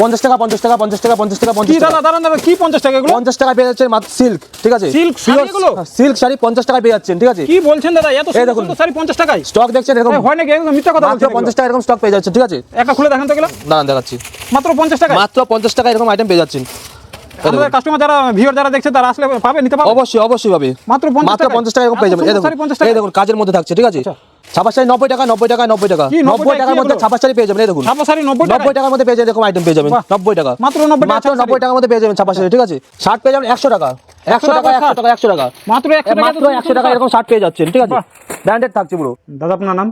পঞ্চাশ টাকা পঞ্চাশ টাকা পঞ্চাশ টাকা পঞ্চাশ টাকা পঞ্চাশ টাকা। দাদা দাঁড়ান দাঁড়ান কি পঞ্চাশ টাকা এগুলো? পঞ্চাশ টাকা পেয়ে যাচ্ছেন মাত্র সিল্ক ঠিক আছে? শাড়ি এগুলো? সিল্ক শাড়ি পঞ্চাশ টাকা পেয়ে যাচ্ছেন ঠিক আছে? কি বলছেন দাদা এত সুন্দর সুন্দর শাড়ি পঞ্চাশ টাকায়? স্টক দেখছেন এরকম? হয় নাকি? একদম মিথ্যা কথা বলছেন পঞ্চাশ টাকা এরকম স্টক পেয়ে যাচ্ছেন ঠিক আছে? একটা খুলে দেখেন তো গেলো দাঁড়ান দেখাচ্ছি। মাত্র পঞ্চাশ টাকা মাত্র পঞ্চাশ টাকা এরকম আইটেম পেয়ে যাচ্ছেন। আমাদের কাস্টমার যারা ভিউয়ার যারা দেখছে তারা আসলে পাবে নিতে পারবে অবশ্যই অবশ্যই পাবে। মাত্র 50 মাত্র টাকায়? পঞ্চাশ টাকা এরকম পেয়ে যাবেন। এই দেখুন শাড়ি 50 টাকায়? এই দেখুন কাজের মধ্যে থাকছে ঠিক আছে? ছাপাশ শাড়ি নব্বই টাকা নব্বই টাকা নব্বই টাকা। নব্বই টাকার মধ্যে ছাপাশ শাড়ি পেয়ে যাবেন দেখুন। ছাপা শাড়ি নব্বই নব্বই টাকার মধ্যে পেয়ে যাবেন এরকম আইটেম পেয়ে যাবেন নব্বই টাকা। মাত্র 90 মাত্র নব্বই টাকার মধ্যে পেয়ে যাবেন ছাপাশ শাড়ি ঠিক আছে? শার্ট পেয়ে যাবেন একশো টাকা। একশো টাকা টাকা একশো টাকা একশো টাকা। মাত্র মাত্র একশো টাকা এরকম শার্ট পেয়ে যাচ্ছেন ঠিক আছে? ব্র্যান্ডেড থাকছে পুরো। দাদা আপনার নাম?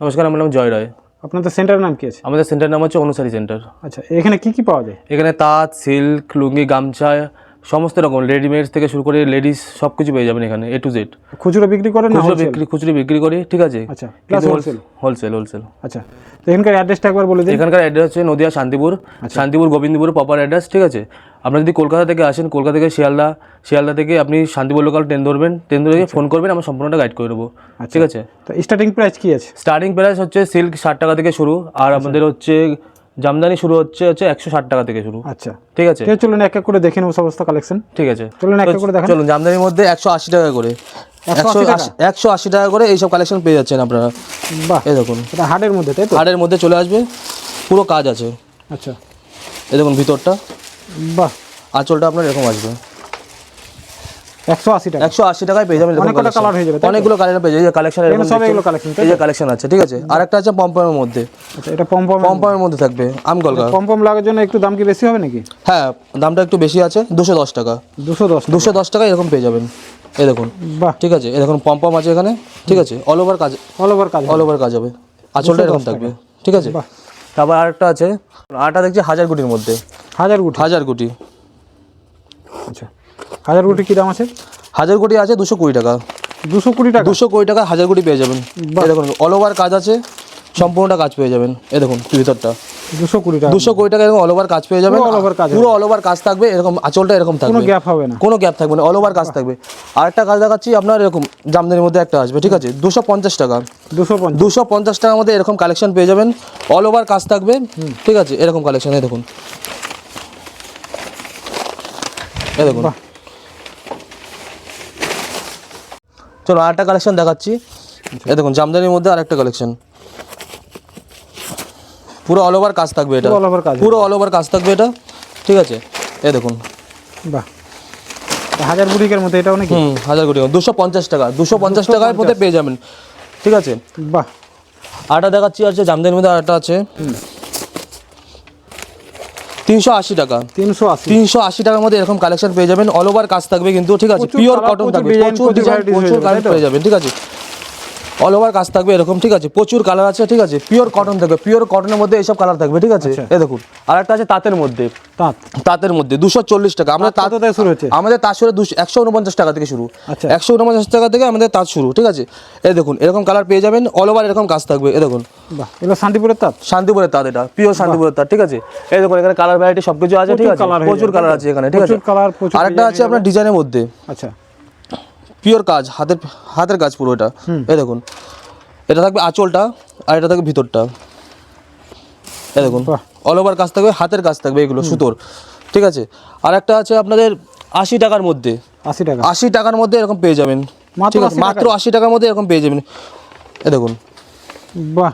নমস্কার আমার নাম জয় রায়। আপনাদের সেন্টারের নাম কি আছে? আমাদের সেন্টার নাম হচ্ছে অনুসারী সেন্টার। আচ্ছা এখানে কি কি পাওয়া যায়? এখানে তাঁত সিল্ক লুঙ্গি গামছা সমস্ত রকম রেডিমেড থেকে শুরু করে লেডিস সব কিছু পেয়ে যাবেন এখানে এ টু জেড খুচরো বিক্রি করেন না খুচরো বিক্রি খুচরো বিক্রি করি ঠিক আছে? আচ্ছা প্লাস হোলসেল হোলসেল হোলসেল আচ্ছা তো এখানকার অ্যাড্রেসটা একবার বলে দিন। এখানকার অ্যাড্রেস হচ্ছে নদিয়া শান্তিপুর শান্তিপুর গোবিন্দপুর প্রপার অ্যাড্রেস ঠিক আছে? আপনি যদি কলকাতা থেকে আসেন কলকাতা থেকে শিয়ালদা শিয়ালদা থেকে আপনি শান্তিপুর লোকাল ট্রেন ধরবেন ট্রেন ধরে ফোন করবেন আমরা সম্পূর্ণটা গাইড করে দেবো ঠিক আছে? তো স্টার্টিং প্রাইস কি আছে? স্টার্টিং প্রাইস হচ্ছে সিল্ক ষাট টাকা থেকে শুরু আর আমাদের হচ্ছে জামদানি শুরু হচ্ছে হচ্ছে একশো ষাট টাকা থেকে শুরু। আচ্ছা। ঠিক আছে? চলুন এক এক করে দেখে নেব সমস্ত কালেকশন ঠিক আছে। চলুন এক এক করে দেখেন। চলুন জামদানির মধ্যে একশো আশি টাকা করে। একশো আশি- একশো আশি টাকা করে এইসব কালেকশন পেয়ে যাচ্ছেন আপনারা। বাহ। এই দেখুন। এটা মধ্যে তাই তো? হাটের মধ্যে চলে আসবে পুরো কাজ আছে। আচ্ছা। এই দেখুন ভিতরটা। বাহ। আঁচলটা আপনার এরকম আসবে। একশো আশি টাকা। একশো আশি টাকায় পেয়ে যাবেন collection। হয়ে যাবে, অনেকগুলো কালার পেয়ে যাবে কালেকশন এখানে সব এগুলো collection, এই যে কালেকশন আছে ঠিক আছে? আর একটা আছে পম্পমের মধ্যে। আচ্ছা এটা পম্পম পম্পমের মধ্যে থাকবে পম্পম লাগার জন্য একটু দাম কি বেশি হবে নাকি? হ্যাঁ দামটা একটু বেশি আছে দুশো দশ টাকা। এরকম পেয়ে যাবেন। এই দেখুন বাহ। ঠিক আছে? এই দেখুন পম্পম আছে এখানে ঠিক আছে? অল ওভার কাজ অল ওভার কাজ অল ওভার কাজ হবে। আঁচলটা এরকম থাকবে ঠিক আছে। তারপর আরেকটা আছে আটা দেখছি হাজার কোটির মধ্যে। হাজার গুটি। হাজার কোটি আচ্ছা। হাজার গুটি কি দাম আছে? হাজার কোটি আছে দুশো কুড়ি টাকা। দুশো কুড়ি টাকা? দুশো কোটি টাকা হাজার কোটি পেয়ে যাবেন। দেখুন অল ওভার কাজ আছে সম্পূর্ণটা কাজ পেয়ে যাবেন। এ দেখুন ভিতরটা। দুশো কুড়ি টাকা। দুশো কোটি টাকা এরকম অল ওভার কাজ পেয়ে যাবেন। পুরো all over কাজ পুরো অল ওভার কাজ থাকবে এরকম আঁচলটা এরকম কোনো থাকবে। গ্যাপ হবে না। কোনো গ্যাপ থাকবে না অল ওভার কাজ থাকবে। আরেকটা কাজ দেখাচ্ছি আপনার এরকম জামদানির মধ্যে একটা আসবে ঠিক আছে? দুশো পঞ্চাশ টাকা। দুশো পঞ্চাশ। দুশো পঞ্চাশ টাকার মধ্যে এরকম কালেকশন পেয়ে যাবেন। অল ওভার কাজ থাকবে ঠিক আছে? এরকম কালেকশন দেখুন। এই দেখুন বাহ। চলো আরেকটা কালেকশন দেখাচ্ছি। এ দেখুন জামদানির মধ্যে আরেকটা কালেকশন পুরো অল ওভার কাজ থাকবে এটা। over কাজ। পুরো অল ওভার কাজ থাকবে এটা। ঠিক আছে? এ দেখুন। বাহ। হাজার বুটিকের মধ্যে এটাও নাকি? হুম হাজার কোটি দুশো পঞ্চাশ টাকা। দুশো পঞ্চাশ টাকার মধ্যে পেয়ে যাবেন। ঠিক আছে? বাহ। আটা দেখাচ্ছি আছে জামদানির মধ্যে আটা আছে। তিনশো আশি টাকা। তিনশো আশি। তিনশো আশি টাকার মধ্যে এরকম কালেকশন পেয়ে যাবেন। অল ওভার কাজ থাকবে কিন্তু ঠিক আছে পিওর কটন থাকবে প্রচুর ডিজাইন প্রচুর কালার পেয়ে যাবেন ঠিক আছে? অল ওভার কাজ থাকবে এরকম ঠিক আছে প্রচুর কালার আছে ঠিক আছে পিওর কটন থাকবে পিওর কটনের মধ্যে এইসব কালার থাকবে ঠিক আছে? আচ্ছা। এই দেখুন আর একটা আছে তাঁতের মধ্যে। তাঁত। তাঁতের মধ্যে দুশো চল্লিশ টাকা। আমাদের তাঁত তাঁত শুরু হচ্ছে? আমাদের তাঁত শুরু দুশো একশো উনপঞ্চাশ টাকা থেকে শুরু। আচ্ছা। একশো উনপঞ্চাশ টাকা থেকে আমাদের তাঁত শুরু ঠিক আছে? এই দেখুন এরকম কালার পেয়ে যাবেন অল ওভার এরকম কাজ থাকবে এ দেখুন। এগুলো শান্তিপুরের তাঁত? শান্তিপুরের তাঁত এটা পিওর শান্তিপুরের তাঁত ঠিক আছে? এই দেখুন এখানে কালার ভ্যারাইটি আছে ঠিক আছে? প্রচুর কালার আছে এখানে ঠিক আছে? আরেকটা আছে আপনার ডিজাইনের মধ্যে। আচ্ছা। পিওর কাজ হাতের হাতের কাজ পুরো এটা। এই দেখুন এটা থাকবে আঁচলটা আর এটা থাকবে ভিতরটা। এই দেখুন অল ওভার কাজ থাকবে হাতের কাজ থাকবে এগুলো সুতোর ঠিক আছে? আর একটা আছে আপনাদের আশি টাকার মধ্যে। আশি টাকা। আশি টাকার মধ্যে এরকম পেয়ে যাবেন মাত্র ঠিক আছে? 80 মাত্র আশি টাকার মধ্যে এরকম পেয়ে যাবেন। এ দেখুন। বাহ।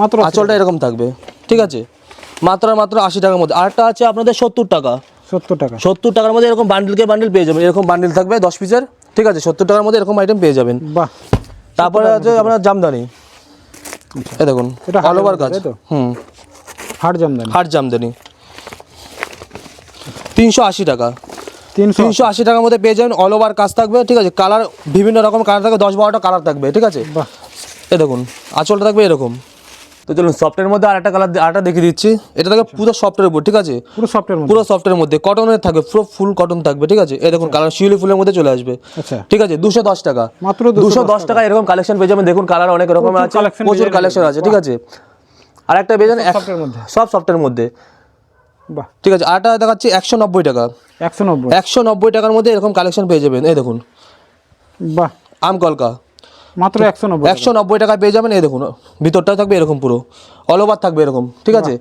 মাত্র আঁচলটা এরকম থাকবে। ঠিক আছে? মাত্র মাত্র আশি টাকার মধ্যে। আরেকটা আছে আপনাদের সত্তর টাকা। সত্তর টাকা। সত্তর টাকার মধ্যে এরকম বান্ডিলকে বান্ডিল পেয়ে যাবেন। এরকম বান্ডিল থাকবে দশ পিসের ঠিক আছে? সত্তর টাকার মধ্যে এরকম আইটেম পেয়ে যাবেন। বাহ। তারপরে আছে আপনার জামদানি। এই দেখুন এটা অল ওভার কাজ? হুম। হাট জামদানি। হাট জামদানি। তিনশো আশি টাকা। তিনশো আশি। টাকার মধ্যে পেয়ে যাবেন। অল ওভার কাজ থাকবে। ঠিক আছে? কালার বিভিন্ন রকম কালার থাকবে। দশ বারোটা কালার থাকবে। ঠিক আছে? বাহ। এ দেখুন আঁচলটা থাকবে এরকম। তো চলুন সফটের মধ্যে আরেকটা কালার আরেকটা দেখিয়ে দিচ্ছি। এটা থাকবে পুরো সফটের উপর ঠিক আছে? পুরো সফটের পুরো সফটের মধ্যে। কটনের থাকবে পুরো ফুল কটন থাকবে ঠিক আছে? এই দেখুন কালার শিউলি ফুলের মধ্যে চলে আসবে। আচ্ছা। ঠিক আছে দুশো দশ টাকা। মাত্র দুশো দশ টাকা। এরকম কালেকশন পেয়ে যাবেন। দেখুন কালার অনেক রকম আছে প্রচুর কালেকশন আছে ঠিক আছে? আর একটা পেয়ে যাবেন সব সফটের মধ্যে। বাহ। ঠিক আছে আরেকটা দেখাচ্ছি একশো নব্বই টাকা। একশো নব্বই। একশো নব্বই টাকার মধ্যে এরকম কালেকশন পেয়ে যাবেন এই দেখুন। বাহ। আম কলকা। মাত্র একশো নব্বই একশো নব্বই টাকায় পেয়ে যাবেন এই দেখুন ভিতরটাও থাকবে এরকম পুরো। অল ওভার থাকবে এরকম ঠিক আছে?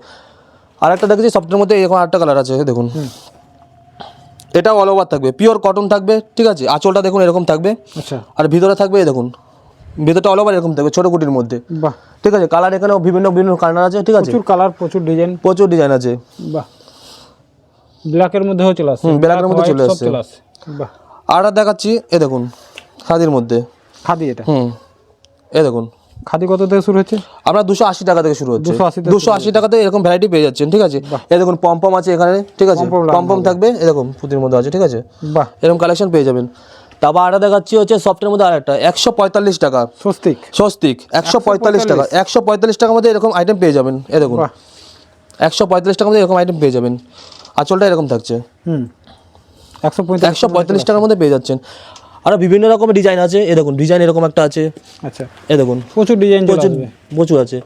আর একটা দেখেছি সফটের মধ্যে এরকম আরেকটা কালার আছে দেখুন। এটা অল ওভার থাকবে পিওর কটন থাকবে ঠিক আছে? আঁচলটা দেখুন এরকম থাকবে। আচ্ছা। আর ভিতরে থাকবে এই দেখুন ভিতরটা অল ওভার এরকম থাকবে ছোটো কুটির মধ্যে। বাহ। ঠিক আছে? কালার এখানেও বিভিন্ন বিভিন্ন কালার আছে ঠিক আছে? প্রচুর কালার প্রচুর ডিজাইন প্রচুর ডিজাইন আছে। বাহ। ব্ল্যাকের মধ্যেও চলে আসছে। এর মধ্যে চলে আসছে। বাহ। দেখাচ্ছি এ দেখুন খাদির মধ্যে। খাদি এটা? হুম। এ দেখুন। খাদি কত থেকে শুরু হচ্ছে? আমরা দুশো আশি টাকা থেকে শুরু হচ্ছে। 280 থেকে দুশো আশি টাকাতে এরকম ভ্যারাইটি পেয়ে যাচ্ছেন ঠিক আছে? এ দেখুন পম্পম আছে এখানে ঠিক আছে? পম-পম থাকবে এরকম পুঁতির মধ্যে আছে ঠিক আছে? বাহ। এরকম কালেকশন পেয়ে যাবেন। তারপর আরেকটা দেখাচ্ছি হচ্ছে সফটের মধ্যে আরেকটা একশো পঁয়তাল্লিশ টাকা। স্বস্তিক। স্বস্তিক একশো পঁয়তাল্লিশ টাকা। একশো পঁয়তাল্লিশ টাকার মধ্যে এরকম আইটেম পেয়ে যাবেন এ দেখুন। একশো পঁয়তাল্লিশ টাকার মধ্যে এরকম আইটেম পেয়ে যাবেন। আঁচলটা এরকম থাকছে। হুম। একশো একশো পঁয়তাল্লিশ টাকার মধ্যে পেয়ে যাচ্ছেন। আরও বিভিন্ন রকমের ডিজাইন আছে। এ দেখুন ডিজাইন এরকম একটা আছে। আচ্ছা। এ দেখুন প্রচুর ডিজাইন প্রচুর প্রচুর আছে।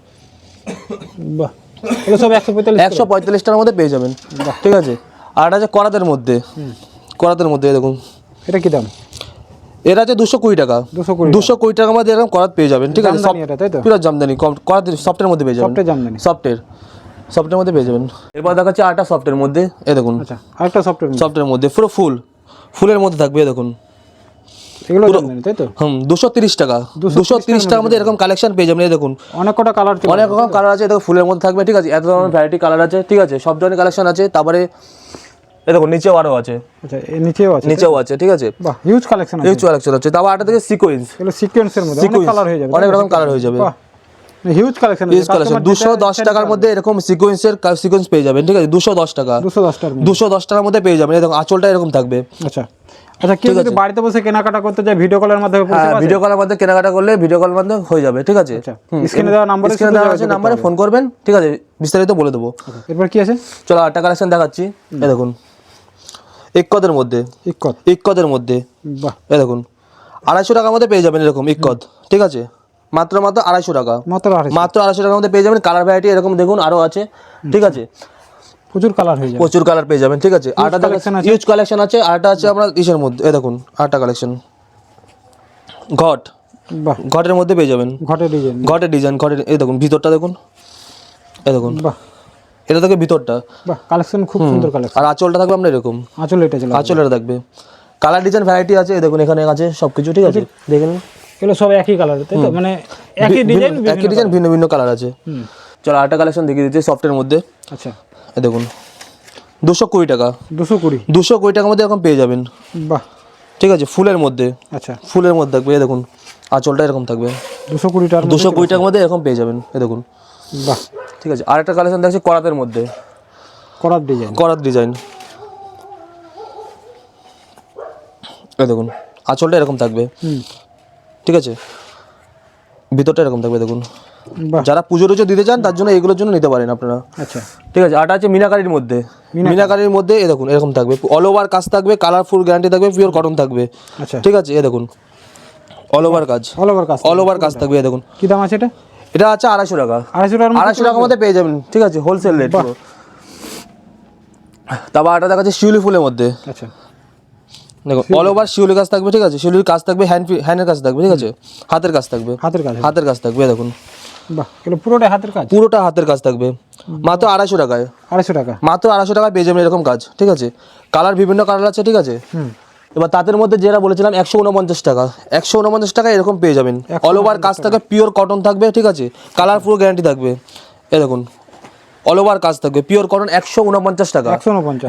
বাহ এগুলো সব একশো পঁয়তাল্লিশ একশো পঁয়তাল্লিশ টাকার মধ্যে পেয়ে যাবেন। ঠিক আছে? আর এটা আছে করাতের মধ্যে। করাতের মধ্যে এ দেখুন। এটা কি দাম? এটা আছে দুশো কুড়ি টাকা। দুশো কুড়ি দুশো কুড়ি টাকার মধ্যে এরকম করাত পেয়ে যাবেন। ঠিক আছে? জামদানি এটা তাই তো? পুরো জামদানি কম করাত সফটের মধ্যে পেয়ে যাবেন। জামদানি। সফটের সফটের মধ্যে পেয়ে যাবেন। এরপর দেখাচ্ছি আটা সফটের মধ্যে এ দেখুন। আচ্ছা আরেকটা সফটওয়্যার সফটের মধ্যে। পুরো ফুল ফুলের মধ্যে থাকবে এ দেখুন। এগুলো তাই তো? হুম দুশো তিরিশ টাকা। দুশো তিরিশ টাকার মধ্যে এরকম কালেকশন পেয়ে যাবেন। এই দেখুন অনেক কটা কালার অনেক রকম কালার আছে ফুলের মধ্যে থাকবে ঠিক আছে? এত ধরনের ভ্যারাইটি কালার আছে ঠিক আছে? সব ধরনের কালেকশন আছে তারপরে এই দেখুন নিচেও আরও আছে। আচ্ছা নিচেও আছে নিচেও আছে ঠিক আছে? বাহ হিউজ কালেকশন আছে। এই কালেকশন আছে তারপর আটা থেকে সিকোয়েন্স এগুলো সিকোয়েন্সের মধ্যে অনেক কালার হয়ে যাবে অনেক রকম কালার হয়ে যাবে। হিউজ কালেকশন ইউজ কালেকশন দুশো দশ টাকার মধ্যে এরকম সিকোয়েন্সের সিকোয়েন্স পেয়ে যাবেন ঠিক আছে? দুশো দশ টাকা। দুশো দুশো দশ টাকার মধ্যে পেয়ে যাবেন দেখুন আঁচলটা এরকম থাকবে। আচ্ছা। আচ্ছা কেউ যদি বাড়িতে বসে কেনাকাটা করতে চায় ভিডিও কলের মাধ্যমে হ্যাঁ ভিডিও কলের মধ্যে কেনাকাটা করলে ভিডিও কলের মাধ্যমে হয়ে যাবে ঠিক আছে? আচ্ছা স্ক্রিনে দেওয়া নাম্বারে স্ক্রিনে দেওয়া আছে নাম্বারে ফোন করবেন ঠিক আছে? বিস্তারিত বলে দেবো। এরপর কি আছে? চলো আটটা কালেকশন দেখাচ্ছি। এই দেখুন। ইক্কদের মধ্যে। ইকত ইক্কদের মধ্যে। বাহ। এই দেখুন। আড়াইশো টাকার মধ্যে পেয়ে যাবেন এরকম ইক্কত ঠিক আছে? মাত্র মাত্র আড়াইশো টাকা। মাত্র আড়াইশো। মাত্র আড়াইশো টাকার মধ্যে পেয়ে যাবেন। কালার ভ্যারাইটি এরকম দেখুন আরও আছে ঠিক আছে? প্রচুর কালার হয়ে যাবে। প্রচুর কালার পেয়ে যাবেন ঠিক আছে? আটা collection আছে? ইউজ কালেকশন আছে আটা আছে আপনার ইসের মধ্যে এই দেখুন আটা কালেকশন ঘট। বাহ। ঘটের মধ্যে পেয়ে যাবেন। ঘটের ডিজাইন ঘটের ডিজাইন ঘটের এই দেখুন ভিতরটা দেখুন। এই দেখুন। বাহ। এটা থেকে ভিতরটা। বাহ কালেকশন খুব সুন্দর কালেকশন আর আঁচলটা থাকবে আপনার এরকম। আঁচল এটা চলে আঁচল এটা থাকবে। কালার ডিজাইন ভ্যারাইটি আছে এই দেখুন এখানে আছে সব কিছু ঠিক আছে? দেখে নিন। এগুলো সব একই কালার তাই তো? মানে একই ডিজাইন একই ডিজাইন ভিন্ন ভিন্ন কালার আছে। চলো আরেকটা কালেকশন দেখিয়ে দিচ্ছি সফটের মধ্যে। আচ্ছা। দেখুন। দুশো কুড়ি টাকা। দুশো কুড়ি? দুশো কুড়ি টাকার মধ্যে এরকম পেয়ে যাবেন। বাহ। ঠিক আছে ফুলের মধ্যে। আচ্ছা। ফুলের মধ্যে থাকবে দেখুন আঁচলটা এরকম থাকবে। দুশো কুড়িটার দুশো কুড়ি টাকার মধ্যে এরকম পেয়ে যাবেন এই দেখুন। বাহ। ঠিক আছে আরেকটা কালেকশন দেখছি করাতের মধ্যে। করার ডিজাইন করাত ডিজাইন এই দেখুন আঁচলটা এরকম থাকবে। হুম। ঠিক আছে ভিতরটা এরকম থাকবে দেখুন। যারা পুজো টুজো দিতে চান তার জন্য এগুলোর জন্য নিতে পারেন আপনারা। আচ্ছা। ঠিক আছে আটা আছে মিনাকারির মধ্যে। মিনাকারির মধ্যে এ দেখুন এরকম থাকবে। অল ওভার কাজ থাকবে কালারফুল গ্যারান্টি থাকবে পিওর কটন থাকবে। আচ্ছা। ঠিক আছে এ দেখুন। অল ওভার কাজ। অল ওভার কাজ অল ওভার কাজ থাকবে এ দেখুন। কি দাম আছে এটা? এটা আছে আড়াইশো টাকা। আড়াইশো টাকার মধ্যে আড়াইশো টাকার মধ্যে পেয়ে যাবেন। ঠিক আছে হোলসেল রেট তারপর আটা দেখাচ্ছে শিউলি ফুলের মধ্যে। আচ্ছা। দেখো অল ওভার শিউলি কাজ থাকবে ঠিক আছে। শিউলির কাজ থাকবে হ্যান্ড হ্যান্ডের কাজ থাকবে ঠিক আছে। হাতের কাজ থাকবে। হাতের কাজ। হাতের কাজ থাকবে দেখুন। বাহ এগুলো হাতের কাজ? পুরোটা হাতের কাজ থাকবে। মাত্র আড়াইশো টাকায়। আড়াইশো টাকা। মাত্র আড়াইশো টাকায় পেয়ে যাবেন এরকম কাজ ঠিক আছে? কালার বিভিন্ন কালার আছে ঠিক আছে? হুম। এবার তাদের মধ্যে যেটা বলেছিলাম একশো উনপঞ্চাশ টাকা। একশো উনপঞ্চাশ টাকা এরকম পেয়ে যাবেন। অল ওভার কাজ থাকবে পিওর কটন থাকবে ঠিক আছে? কালার পুরো গ্যারান্টি থাকবে। এ দেখুন অল ওভার কাজ থাকবে পিওর কটন একশো উনপঞ্চাশ টাকা।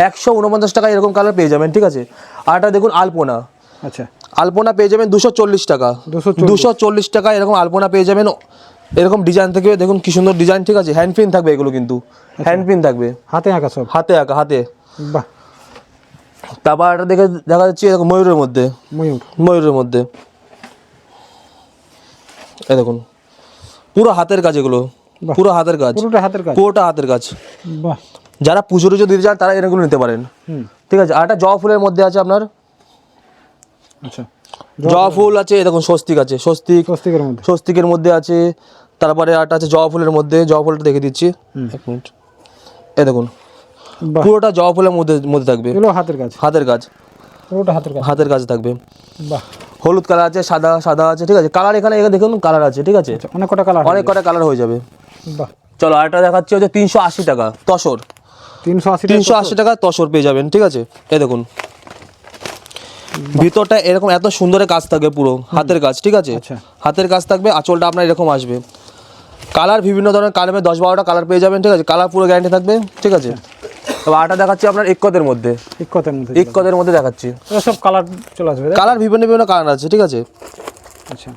একশো উনপঞ্চাশ। টাকা এরকম কালার পেয়ে যাবেন ঠিক আছে? আর একটা দেখুন আলপনা আচ্ছা। আলপনা পেয়ে যাবেন দুশো চল্লিশ টাকা। দুশো দুশো চল্লিশ টাকা এরকম আলপনা পেয়ে যাবেন এরকম ডিজাইন থেকে দেখুন কি সুন্দর ডিজাইন ঠিক আছে? হ্যান্ড প্রিন্ট থাকবে এগুলো কিন্তু। হ্যান্ড প্রিন্ট থাকবে। হাতে আঁকা সব? হাতে আঁকা হাতে। বাহ। তারপর একটা দেখে দেখা যাচ্ছে এরকম ময়ূরের মধ্যে। ময়ূর। ময়ূরের মধ্যে। এই দেখুন পুরো হাতের কাজ এগুলো। পুরো হাতের কাজ। পুরোটা হাতের কাজ? পুরোটা হাতের কাজ। বাহ। যারা পুজো টুজো দিতে চান তারা এরকম নিতে পারেন। ঠিক আছে? আর একটা জবা ফুলের মধ্যে আছে আপনার? আচ্ছা। জবা ফুল। আছে দেখুন স্বস্তিক আছে। স্বস্তিক স্বস্তিকের মধ্যে। স্বস্তিকের মধ্যে আছে। তারপরে আরটা আছে জবা ফুলের মধ্যে জবা ফুলটা দেখে দিচ্ছি। এক মিনিট। এই দেখুন পুরোটা জবা ফুলের মধ্যে মধ্যে থাকবে। হাতের কাজ। হাতের কাজ। পুরোটা হাতের কাজ। হাতের কাজ থাকবে। বাহ। হলুদ কালার আছে সাদা সাদা আছে ঠিক আছে। কালার এখানে এখানে দেখুন কালার আছে ঠিক আছে। আচ্ছা অনেক কটা কালার অনেক কটা কালার হয়ে যাবে। বাহ। চলো আরেকটা দেখাচ্ছি হচ্ছে তিনশো আশি টাকা তসর। তিনশো আশি তিনশো আশি টাকা তসর পেয়ে যাবেন ঠিক আছে? এ দেখুন। ভিতরটা এরকম এত সুন্দরের কাজ থাকবে পুরো হাতের কাজ ঠিক আছে? আচ্ছা। হাতের কাজ থাকবে আঁচলটা আপনার এরকম আসবে। কালার বিভিন্ন ধরনের কালার দশ বারোটা কালার পেয়ে যাবেন ঠিক আছে? কালার পুরো গ্যারান্টি থাকবে ঠিক আছে? আটা দেখাচ্ছি আপনার ইক্কতের মধ্যে। ইকতের মধ্যে ইক্কতের মধ্যে দেখাচ্ছি। সব কালার চলে আসবে কালার বিভিন্ন বিভিন্ন কালার আছে ঠিক আছে? আচ্ছা।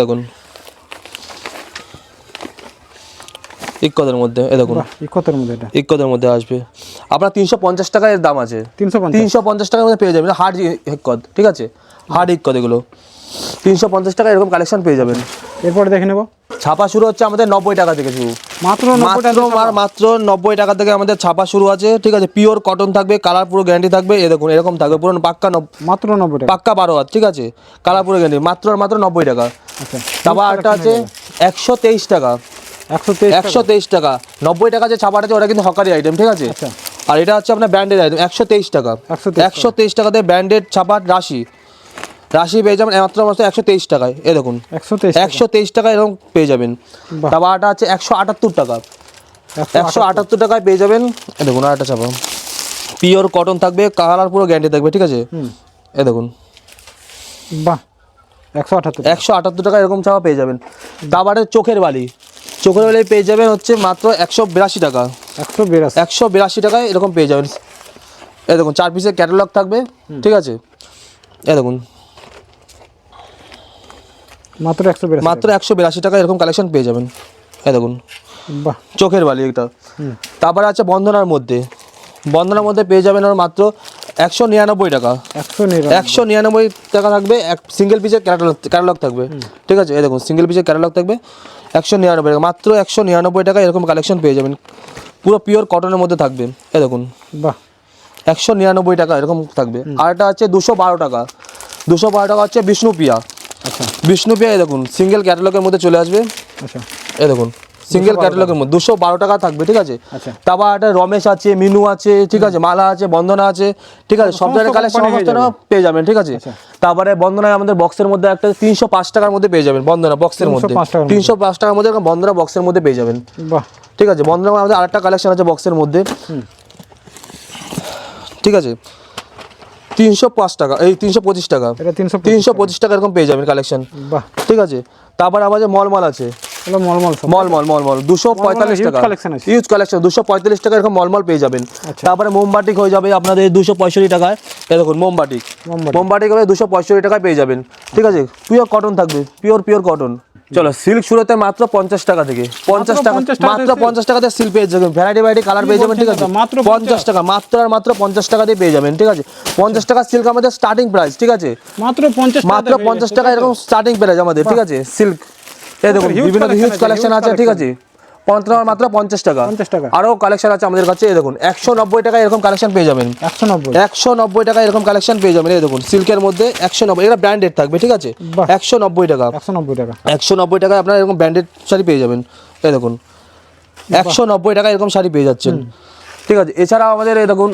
দেখুন। ইক্কতের মধ্যে এই দেখুন। বাহ ইকতের মধ্যে এটা। ইক্কতের মধ্যে আসবে। আপনার তিনশো পঞ্চাশ টাকা এর দাম আছে। তিনশো তিনশো পঞ্চাশ টাকার মধ্যে পেয়ে যাবেন হার্ড ইক্কত ঠিক আছে? হার্ড ইক্কত এগুলো। তিনশো পঞ্চাশ টাকা এরকম কালেকশন পেয়ে যাবেন। এরপরে দেখে নেব। ছাপা শুরু হচ্ছে আমাদের নব্বই টাকা থেকে শুরু। মাত্র মাত্র মাত্র নব্বই টাকা থেকে আমাদের ছাপা শুরু আছে ঠিক আছে? পিওর কটন থাকবে কালার পুরো গ্যারান্টি থাকবে এ দেখুন এরকম থাকবে পুরো পাক্কা মাত্র নব্বই টাকা। পাক্কা বারো হাত ঠিক আছে? কালার পুরো গ্যারান্টি মাত্র মাত্র নব্বই টাকা। আচ্ছা তারপর আরেকটা আছে একশো তেইশ টাকা। একশো তেইশ একশো তেইশ টাকা। নব্বই টাকা যে ছাপাটা আছে ওটা কিন্তু হকারি আইটেম ঠিক আছে? আচ্ছা। আর এটা হচ্ছে আপনার ব্র্যান্ডেড আইটেম একশো তেইশ টাকা। 123 একশো তেইশ টাকাতে ব্র্যান্ডেড ছাপার রাশি। রাশি পেয়ে যাবেন মাত্র মাত্র একশো তেইশ টাকায়। এ দেখুন একশো তেইশ একশো তেইশ টাকা এরকম পেয়ে যাবেন। আটা আছে একশো আটাত্তর টাকা। একশো আটাত্তর। টাকায় পেয়ে যাবেন। এ দেখুন আরেকটা চাপা। পিওর কটন থাকবে কালার পুরো গ্যারান্টি থাকবে ঠিক আছে? এ দেখুন। বাহ একশো আঠাত্তর একশো আটাত্তর টাকা এরকম চাপা পেয়ে যাবেন। তারপরে চোখের বালি। চোখের বালি পেয়ে যাবেন হচ্ছে মাত্র একশো বিরাশি টাকা। একশো বিরাশি। একশো বিরাশি টাকায় এরকম পেয়ে যাবেন। এ দেখুন চার পিসের ক্যাটালগ থাকবে ঠিক আছে? এ দেখুন মাত্র একশো বিরাশি মাত্র একশো বিরাশি টাকা এরকম কালেকশন পেয়ে যাবেন। এই দেখুন। বাহ। চোখের বালি এটা। তারপরে আছে বন্ধনার মধ্যে। বন্ধনার মধ্যে পেয়ে যাবেন আর মাত্র একশো নিরানব্বই টাকা। একশো নিরানব্বই। একশো নিরানব্বই টাকা থাকবে এক সিঙ্গেল পিসের ক্যাটালগ ক্যাটালগ থাকবে। ঠিক আছে? এই দেখুন সিঙ্গেল পিসের ক্যাটালগ থাকবে একশো নিরানব্বই টাকা। মাত্র একশো নিরানব্বই টাকা এরকম কালেকশন পেয়ে যাবেন। পুরো পিওর কটনের মধ্যে থাকবে। এই দেখুন। বাহ। একশো নিরানব্বই টাকা এরকম থাকবে। আর একটা হচ্ছে দুশো বারো টাকা। দুশো বারো টাকা হচ্ছে বিষ্ণুপ্রিয়া। আচ্ছা। বিষ্ণুপ্রিয়া এই দেখুন সিঙ্গেল ক্যাটালগের মধ্যে চলে আসবে। আচ্ছা। এই দেখুন সিঙ্গেল ক্যাটালগের মধ্যে দুশো বারো টাকা থাকবে ঠিক আছে? আচ্ছা। তারপর একটা রমেশ আছে মিনু আছে ঠিক আছে মালা আছে বন্দনা আছে ঠিক আছে? সব ধরনের কালেকশন সমস্ত পেয়ে যাবেন। ঠিক আছে? আচ্ছা। তারপরে বন্দনায় আমাদের বক্সের মধ্যে একটা তিনশো পাঁচ টাকার মধ্যে পেয়ে যাবেন বন্দনা বক্সের মধ্যে। 305 টাকার মধ্যে। তিনশো পাঁচ টাকার মধ্যে বন্দনা বক্সের মধ্যে পেয়ে যাবেন। ঠিক আছে? বন্ধন আমাদের আরেকটা কালেকশন আছে বক্সের মধ্যে। ঠিক আছে? তিনশো পাঁচ টাকা এই তিনশো পঁচিশ টাকা। এটা তিনশো পঁচিশ টাকা। এরকম পেয়ে যাবেন কালেকশন বাহ। ঠিক আছে? তারপর আমাদের মলমল আছে। মলমল সব। মল মল মল মল দুশো পঁয়তাল্লিশ টাকা। ইউজ কালেকশন দুশো পঁয়তাল্লিশ টাকা এরকম মলমল পেয়ে যাবেন। আচ্ছা। তারপরে মোমবাটিক হয়ে যাবে আপনাদের দুশো পঁয়ষট্টি টাকায়। দেখুন মোমবাটিক মোমবাটিক। মোমবাটিক হলে দুশো পঁয়ষট্টি টাকায় পেয়ে যাবেন। ঠিক আছে? পিওর কটন থাকবে পিওর পিওর কটন চলো সিল্ক শুরুতে মাত্র পঞ্চাশ টাকা থেকে। পঞ্চাশ টাকা মাত্র পঞ্চাশ টাকাতে সিল্ক পেয়ে যাবেন। ভ্যারাইটি ভ্যারাইটি কালার পেয়ে যাবেন ঠিক আছে? মাত্র পঞ্চাশ টাকা মাত্র আর মাত্র পঞ্চাশ টাকা দিয়ে পেয়ে যাবেন ঠিক আছে? পঞ্চাশ টাকা সিল্ক আমাদের স্টার্টিং প্রাইস ঠিক আছে? মাত্র পঞ্চাশ মাত্র পঞ্চাশ টাকা এরকম স্টার্টিং প্রাইস আমাদের ঠিক আছে? সিল্ক এই দেখুন বিভিন্ন হিউজ কালেকশন আছে ঠিক আছে? পঞ্চাশ টাকা মাত্র পঞ্চাশ টাকা। 50 টাকা। আরও কালেকশন আছে আমাদের কাছে এই দেখুন একশো নব্বই টাকা এরকম কালেকশন পেয়ে যাবেন। একশো নব্বই। একশো নব্বই টাকা এরকম কালেকশন পেয়ে যাবেন এই দেখুন সিল্কের মধ্যে একশো নব্বই এটা ব্র্যান্ডেড থাকবে ঠিক আছে। একশো নব্বই টাকা। একশো নব্বই টাকা। একশো নব্বই টাকায় আপনারা এরকম ব্র্যান্ডেড শাড়ি পেয়ে যাবেন এই দেখুন। একশো নব্বই টাকা এরকম শাড়ি পেয়ে যাচ্ছেন। ঠিক আছে এছাড়াও আমাদের এই দেখুন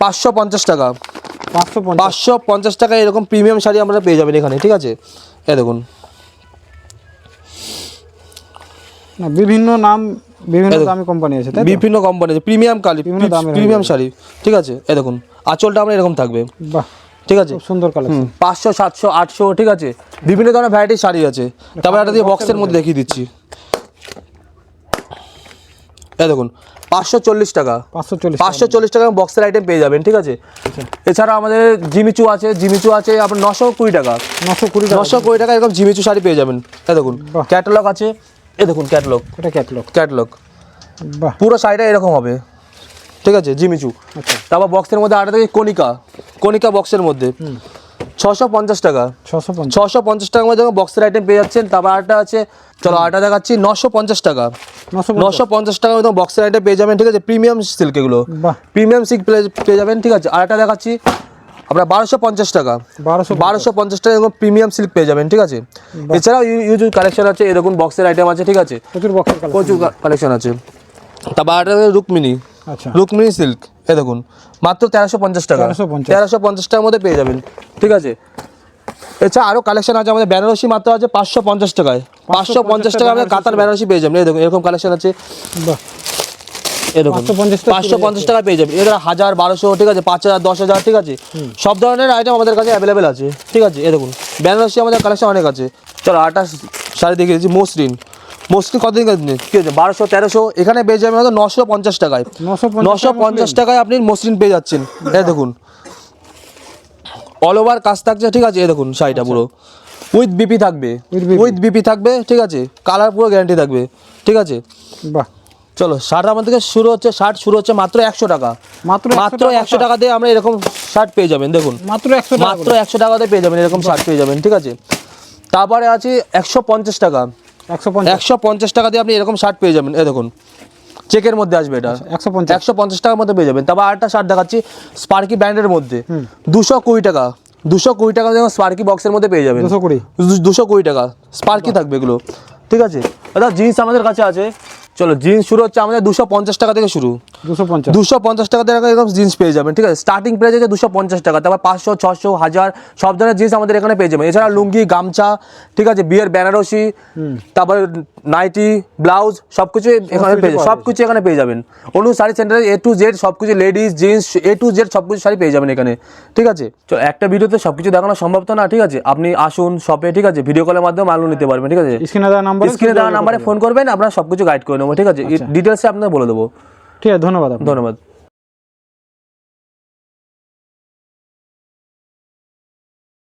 পাঁচশো পঞ্চাশ টাকা। পাঁচশো পঞ্চাশ। পঞ্চাশ টাকায় এরকম প্রিমিয়াম শাড়ি আমরা পেয়ে যাবেন এখানে ঠিক আছে? এই দেখুন না বিভিন্ন নাম বিভিন্ন দামি কোম্পানি আছে তাই বিভিন্ন কোম্পানি আছে প্রিমিয়াম কালি প্রিমিয়াম শাড়ি ঠিক আছে? এই দেখুন আঁচলটা আমরা এরকম থাকবে। বাহ ঠিক আছে? সুন্দর কালেকশন পাঁচশো সাতশো আটশো ঠিক আছে? বিভিন্ন ধরনের ভ্যারাইটির শাড়ি আছে। তারপরে একটা দিয়ে বক্সের মধ্যে দেখিয়ে দিচ্ছি। এই দেখুন পাঁচশো চল্লিশ টাকা। পাঁচশো চল্লিশ পাঁচশো চল্লিশ টাকা বক্সের আইটেম পেয়ে যাবেন ঠিক আছে? এছাড়া আমাদের জিমিচু আছে জিমিচু আছে আপনার নশো কুড়ি টাকা। নশো কুড়ি টাকা। নশো কুড়ি টাকা এরকম জিমিচু শাড়ি পেয়ে যাবেন। এই দেখুন। ক্যাটালগ আছে এ দেখুন ক্যাটালগ এটা ক্যাটলগ ক্যাটালগ বাহ। পুরো শাড়িটা এরকম হবে। ঠিক আছে জিমিচু। আচ্ছা। তারপর বক্সের মধ্যে আটা থেকে কণিকা। কণিকা বক্সের মধ্যে। ছশো পঞ্চাশ টাকা। ছশো পঞ্চাশ। ছশো পঞ্চাশ টাকার মধ্যে বক্সের আইটেম পেয়ে যাচ্ছেন তারপর আরেকটা আছে চলো আটা দেখাচ্ছি নশো পঞ্চাশ টাকা। নশো পঞ্চাশ। টাকার মধ্যে বক্সের আইটেম পেয়ে যাবেন ঠিক আছে প্রিমিয়াম সিল্ক এগুলো। প্রিমিয়াম সিল্ক পেয়ে যাবেন ঠিক আছে। আরেকটা দেখাচ্ছি আপনার বারোশো পঞ্চাশ টাকা। বারোশো বারোশো পঞ্চাশ টাকা এরকম প্রিমিয়াম সিল্ক পেয়ে যাবেন ঠিক আছে? এছাড়াও ইউজ কালেকশন আছে এরকম বক্সের আইটেম আছে ঠিক আছে? প্রচুর বক্সের প্রচুর কালেকশন আছে। তারপর আরেকটা রুকমিনি আচ্ছা। রুকমিনি সিল্ক এ দেখুন মাত্র তেরোশো পঞ্চাশ টাকা। তেরোশো পঞ্চাশ। টাকার মধ্যে পেয়ে যাবেন ঠিক আছে? এছাড়া আরও কালেকশন আছে আমাদের বেনারসি মাত্র আছে পাঁচশো পঞ্চাশ টাকায়। পাঁচশো পঞ্চাশ টাকা আমাদের কাতার বেনারসি পেয়ে যাবেন এই দেখুন এরকম কালেকশন আছে। বাহ 550 টাকা পাঁচশো পঞ্চাশ টাকা পেয়ে যাবেন এদের হাজার বারোশো ঠিক আছে পাঁচ হাজার দশ হাজার ঠিক আছে। সব ধরনের আইটেম আমাদের কাছে অ্যাভেলেবেল আছে ঠিক আছে এ দেখুন বেনারসি আমাদের কালেকশন অনেক আছে। চলো আটা শাড়ি দেখিয়ে দিচ্ছি মসৃণ। মসৃণ কতদিন কতদিন কি আছে বারোশো তেরোশো এখানে পেয়ে যাবেন হয়তো নশো পঞ্চাশ টাকায়। 950 নশো পঞ্চাশ টাকায় আপনি মসৃণ পেয়ে যাচ্ছেন। এই দেখুন। অল ওভার কাজ থাকছে ঠিক আছে এই দেখুন শাড়িটা পুরো। উইথ বিপি থাকবে। উইথ বিপি থাকবে ঠিক আছে। কালার পুরো গ্যারান্টি থাকবে ঠিক আছে। বাহ। চলো শার্ট আমাদের থেকে শুরু হচ্ছে শার্ট শুরু হচ্ছে মাত্র একশো টাকা। মাত্র মাত্র একশো টাকা দিয়ে আমরা এরকম শার্ট পেয়ে যাবেন দেখুন। মাত্র একশো মাত্র একশো টাকাতে পেয়ে যাবেন এরকম শার্ট পেয়ে যাবেন ঠিক আছে? তারপরে আছে একশো পঞ্চাশ টাকা। একশো পঞ্চাশ। টাকা দিয়ে আপনি এরকম শার্ট পেয়ে যাবেন এই দেখুন। চেকের মধ্যে আসবে এটা। একশো পঞ্চাশ। একশো পঞ্চাশ টাকার মধ্যে পেয়ে যাবেন। তারপর আরেকটা শার্ট দেখাচ্ছি স্পার্কি ব্র্যান্ডের মধ্যে। দুশো কুড়ি টাকা। দুশো কুড়ি টাকা যেমন স্পার্কি বক্সের মধ্যে পেয়ে যাবেন। দুশো কুড়ি। দুশো কুড়ি টাকা। স্পার্কি থাকবে এগুলো। ঠিক আছে? দাদা জিন্স আমাদের কাছে আছে। চলো জিন্স শুরু হচ্ছে আমাদের দুশো পঞ্চাশ টাকা থেকে শুরু। দুশো পঞ্চাশ। দুশো পঞ্চাশ টাকা থেকে এরকম জিন্স পেয়ে যাবেন ঠিক আছে? স্টার্টিং প্রাইস হচ্ছে দুশো পঞ্চাশ টাকা তারপর পাঁচশো ছশো হাজার সব ধরনের জিন্স আমাদের এখানে পেয়ে যাবেন। এছাড়া লুঙ্গি গামছা ঠিক আছে বিয়ের বেনারসি তারপর নাইটি ব্লাউজ সব কিছু এখানে পেয়ে সব কিছু এখানে পেয়ে যাবেন। অনু শাড়ি সেন্টারে এ টু জেড সব কিছু ladies jeans A to Z সব কিছু শাড়ি পেয়ে যাবেন এখানে। ঠিক আছে? তো একটা ভিডিওতে সব কিছু দেখানো সম্ভব তো না ঠিক আছে? আপনি আসুন শপে ঠিক আছে? ভিডিও কলের মাধ্যমে মালও নিতে পারবেন ঠিক আছে? স্ক্রিনে দেওয়া নাম্বার স্ক্রিনে দেওয়া নাম্বারে ফোন করবেন আপনার সব কিছু গাইড করে নেব ঠিক আছে? ডিটেলসে আপনার বলে দেবো। ঠিক আছে ধন্যবাদ ধন্যবাদ।